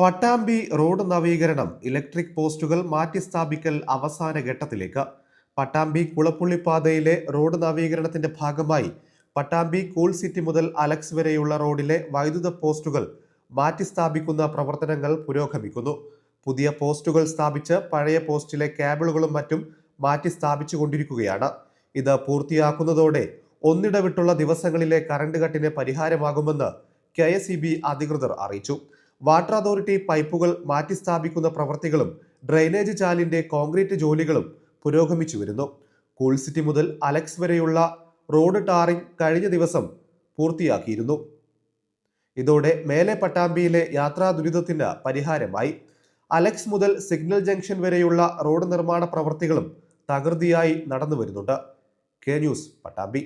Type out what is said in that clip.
Pattambi road നവീകരണം electric പോസ്റ്റുകൾ മാറ്റിസ്ഥാപിക്കൽ അവസാന ഘട്ടത്തിലേക്ക്. പട്ടാമ്പി കുളപ്പുള്ളിപ്പാതയിലെ റോഡ് നവീകരണത്തിന്റെ ഭാഗമായി പട്ടാമ്പി കൂൾ സിറ്റി മുതൽ അലക്സ് വരെയുള്ള റോഡിലെ വൈദ്യുത പോസ്റ്റുകൾ മാറ്റിസ്ഥാപിക്കുന്ന പ്രവർത്തനങ്ങൾ പുരോഗമിക്കുന്നു. പുതിയ പോസ്റ്റുകൾ സ്ഥാപിച്ച് പഴയ പോസ്റ്റിലെ കേബിളുകളും മറ്റും മാറ്റി സ്ഥാപിച്ചു കൊണ്ടിരിക്കുകയാണ് ഇത് പൂർത്തിയാക്കുന്നതോടെ ഒന്നിടവിട്ടുള്ള ദിവസങ്ങളിലെ കറണ്ട് കട്ടിന് പരിഹാരമാകുമെന്ന് കെ അധികൃതർ അറിയിച്ചു. വാട്ടർ അതോറിറ്റി പൈപ്പുകൾ മാറ്റിസ്ഥാപിക്കുന്ന പ്രവൃത്തികളും ഡ്രെയിനേജ് ചാലിന്റെ കോൺക്രീറ്റ് ജോലികളും പുരോഗമിച്ചു വരുന്നു. കൂൾ സിറ്റി മുതൽ അലക്സ് വരെയുള്ള റോഡ് ടാറിംഗ് കഴിഞ്ഞ ദിവസം പൂർത്തിയാക്കിയിരുന്നു. ഇതോടെ മേലെ പട്ടാമ്പിയിലെ യാത്രാ ദുരിതത്തിന് പരിഹാരമായി. അലക്സ് മുതൽ സിഗ്നൽ ജംഗ്ഷൻ വരെയുള്ള റോഡ് നിർമ്മാണ പ്രവൃത്തികളും തകൃതിയായി നടന്നു വരുന്നുണ്ട് കെ ന്യൂസ് പട്ടാമ്പി.